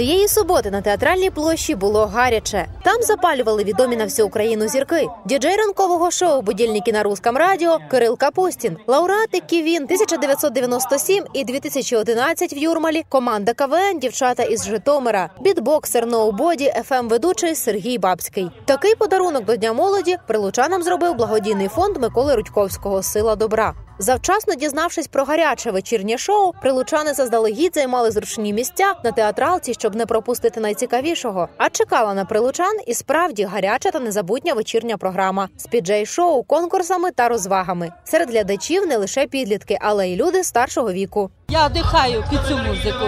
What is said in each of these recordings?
Цієї суботи на театральній площі було гаряче. Там запалювали відомі на всю Україну зірки. Діджей ранкового шоу «Будільники на русском радіо Кирил Капустін, лауреати Ківін 1997 і 2011 в Юрмалі. Команда КВН дівчата із Житомира, бітбоксер ноубоді, ФМ ведучий Сергій Бабський. Такий подарунок до Дня молоді прилучанам зробив благодійний фонд Миколи Рудьковського Сила добра. Завчасно дізнавшись про гаряче вечірнє шоу, прилучани заздалегідь займали зручні місця на театралці, щоб не пропустити найцікавішого. А чекала на прилучан і справді гаряча та незабутня вечірня програма з піджей-шоу, конкурсами та розвагами. Серед глядачів не лише підлітки, але й люди старшого віку. Я дихаю під цю музику.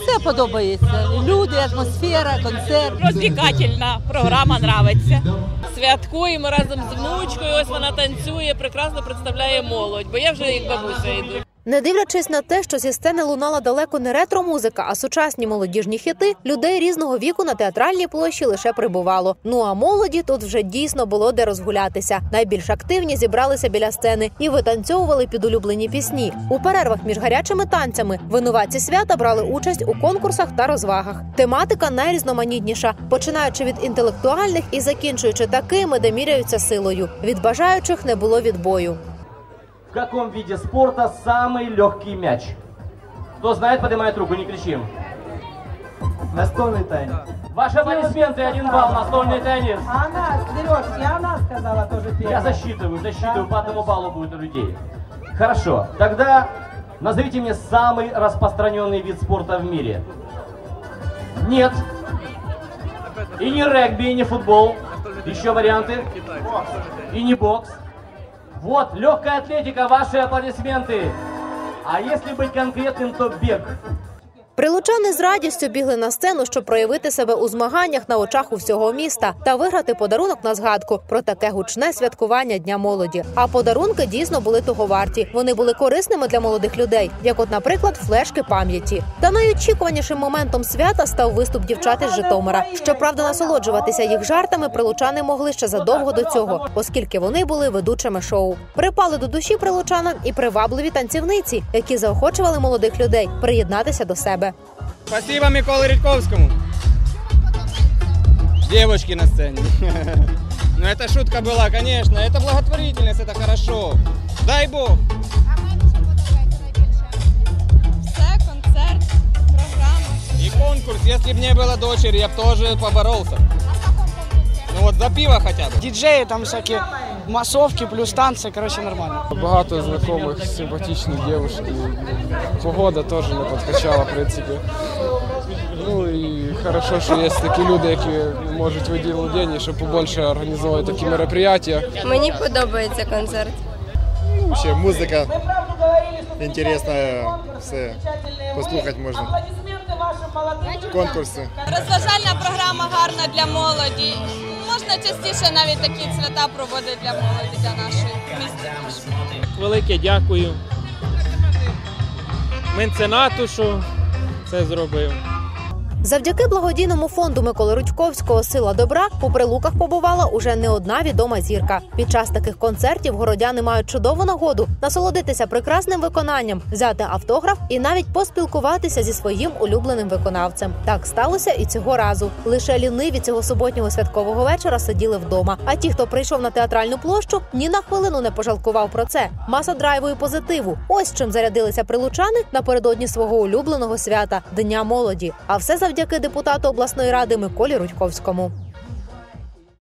Все подобається. Люди, атмосфера, концерт. Розвікательна програма нравиться. Святкуємо разом з внучкою. Ось вона танцює, прекрасно представляє молодь, бо я вже як бабуся йду. Не дивлячись на те, що зі сцени лунала далеко не ретро-музика, а сучасні молодіжні хіти, людей різного віку на театральній площі лише прибувало. Ну а молоді тут вже дійсно було де розгулятися. Найбільш активні зібралися біля сцени і витанцьовували під улюблені пісні. У перервах між гарячими танцями винуватці свята брали участь у конкурсах та розвагах. Тематика найрізноманітніша, починаючи від інтелектуальних і закінчуючи такими, де міряються силою. Від бажаючих не було відбою. В каком виде спорта самый легкий мяч? Кто знает, поднимает руку, не кричим. Настольный теннис. Ваши аплодисменты, один балл, настольный теннис. А она, Сереж, и она сказала тоже первая. Я засчитываю, засчитываю, по одному баллу будет у людей. Хорошо, тогда назовите мне самый распространенный вид спорта в мире. Нет. И не регби, и не футбол. Еще варианты. И не бокс. Вот, легкая атлетика, ваши аплодисменты. А если быть конкретным, то бег. Прилучани з радістю бігли на сцену, щоб проявити себе у змаганнях на очах у всього міста та виграти подарунок на згадку про таке гучне святкування Дня молоді. А подарунки дійсно були того варті. Вони були корисними для молодих людей, як, от, наприклад, флешки пам'яті. Та найочікуванішим моментом свята став виступ дівчат із Житомира. Щоправда, насолоджуватися їх жартами прилучани могли ще задовго до цього, оскільки вони були ведучими шоу. Припали до душі прилучанам і привабливі танцівниці, які заохочували молодих людей приєднатися до себе. Спасибо Миколе Редьковскому. Девочки на сцене. Ну это шутка была, конечно. Это благотворительность, это хорошо. Дай бог. Все, концерт, програма. И конкурс. Если бы не было дочери, я бы тоже поборолся. Ну вот за пиво хотя бы. Діджеї, там всякі масовки, плюс танці, коротше, нормально. Багато знайомих, симпатичних дівчат. Погода теж не підкачала, в принципі. Ну і хорошо, що є такі люди, які можуть виділити гроші, щоб побільше організовувати такі мероприятия. Мені подобається концерт. Вообще музыка интересная, все послухати можна. Аплодисменты вашим молодым Конкурси. Розважальна програма гарна для молоді. Можна частіше навіть такі свята проводити для молоді, для нашої міста. Велике дякую Менценату, що це зробив. Завдяки благодійному фонду Миколи Рудьковського Сила добра у прилуках побувала уже не одна відома зірка. Під час таких концертів городяни мають чудову нагоду насолодитися прекрасним виконанням, взяти автограф і навіть поспілкуватися зі своїм улюбленим виконавцем. Так сталося і цього разу. Лише ліниві цього суботнього святкового вечора сиділи вдома. А ті, хто прийшов на театральну площу, ні на хвилину не пожалкував про це. Маса драйву і позитиву. Ось чим зарядилися прилучани напередодні свого улюбленого свята Дня молоді. А все завдяки депутату обласної ради Миколі Рудьковському.